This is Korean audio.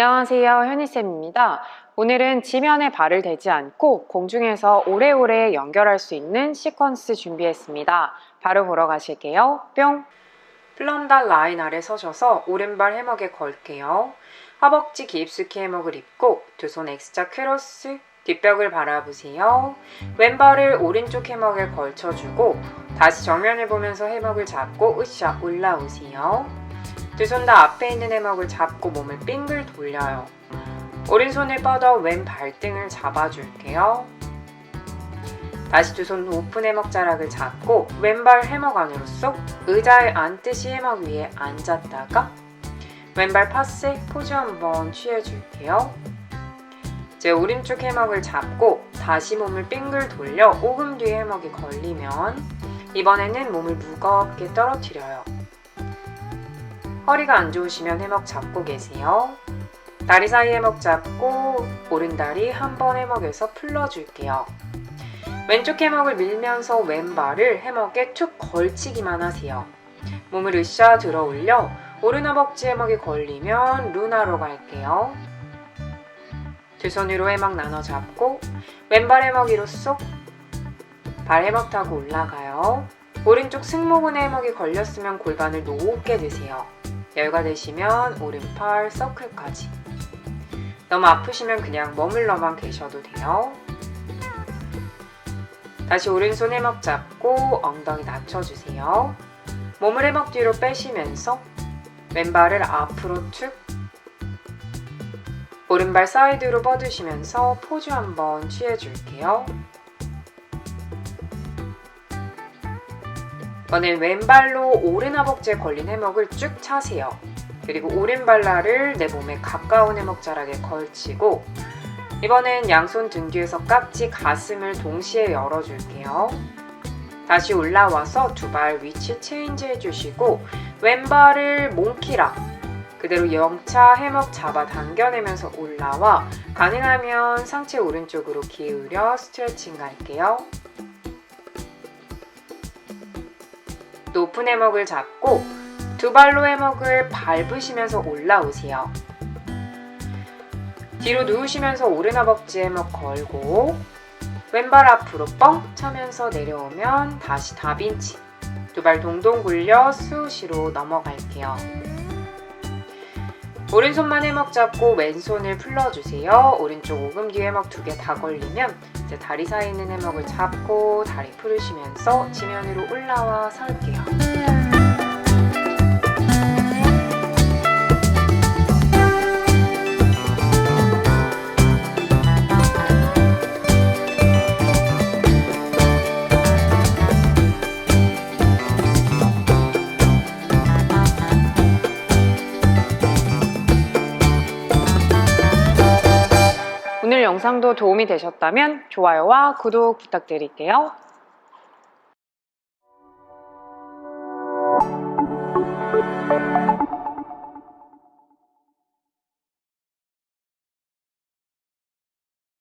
안녕하세요. 현희쌤입니다. 오늘은 지면에 발을 대지 않고 공중에서 오래오래 연결할 수 있는 시퀀스 준비했습니다. 바로 보러 가실게요. 뿅! 플럼달 라인 아래 서셔서 오른발 해먹에 걸게요. 허벅지 깊숙이 해먹을 입고 두 손 X자 크로스 뒷벽을 바라보세요. 왼발을 오른쪽 해먹에 걸쳐주고 다시 정면을 보면서 해먹을 잡고 으쌰 올라오세요. 두 손 다 앞에 있는 해먹을 잡고 몸을 빙글 돌려요. 오른손을 뻗어 왼 발등을 잡아줄게요. 다시 두 손 오픈 해먹 자락을 잡고 왼발 해먹 안으로 쏙 의자에 앉듯이 해먹 위에 앉았다가 왼발 파세 포즈 한번 취해줄게요. 제 오른쪽 해먹을 잡고 다시 몸을 빙글 돌려 오금 뒤에 해먹이 걸리면 이번에는 몸을 무겁게 떨어뜨려요. 허리가 안 좋으시면 해먹 잡고 계세요. 다리 사이 해먹 잡고 오른다리 한 번 해먹에서 풀러줄게요. 왼쪽 해먹을 밀면서 왼발을 해먹에 툭 걸치기만 하세요. 몸을 으쌰 들어 올려 오른 허벅지 해먹이 걸리면 루나로 갈게요. 두 손으로 해먹 나눠 잡고 왼발 해먹이로 쏙 발 해먹 타고 올라가요. 오른쪽 승모근에 해먹이 걸렸으면 골반을 높게 드세요. 여유가 되시면 오른팔 서클까지. 너무 아프시면 그냥 머물러만 계셔도 돼요. 다시 오른손 해먹 잡고 엉덩이 낮춰주세요. 몸을 해먹 뒤로 빼시면서 왼발을 앞으로 툭 오른발 사이드로 뻗으시면서 포즈 한번 취해줄게요. 이번엔 왼발로 오른 허벅지에 걸린 해먹을 쭉 차세요. 그리고 오른발날을 내 몸에 가까운 해먹 자락에 걸치고 이번엔 양손 등 뒤에서 깍지 가슴을 동시에 열어줄게요. 다시 올라와서 두 발 위치 체인지 해주시고 왼발을 몽키락 그대로 영차 해먹 잡아 당겨내면서 올라와 가능하면 상체 오른쪽으로 기울여 스트레칭 갈게요. 높은 해먹을 잡고 두 발로 해먹을 밟으시면서 올라오세요. 뒤로 누우시면서 오른 허벅지 해먹 걸고 왼발 앞으로 뻥 차면서 내려오면 다시 다빈치 두 발 동동 굴려 수시로 넘어갈게요. 오른손만 해먹 잡고 왼손을 풀러주세요. 오른쪽 오금 뒤 해먹 두 개 다 걸리면 이제 다리 사이 있는 해먹을 잡고 다리 풀으시면서 지면으로 올라와 설게요. 영상도 도움이 되셨다면 좋아요와 구독 부탁드릴게요.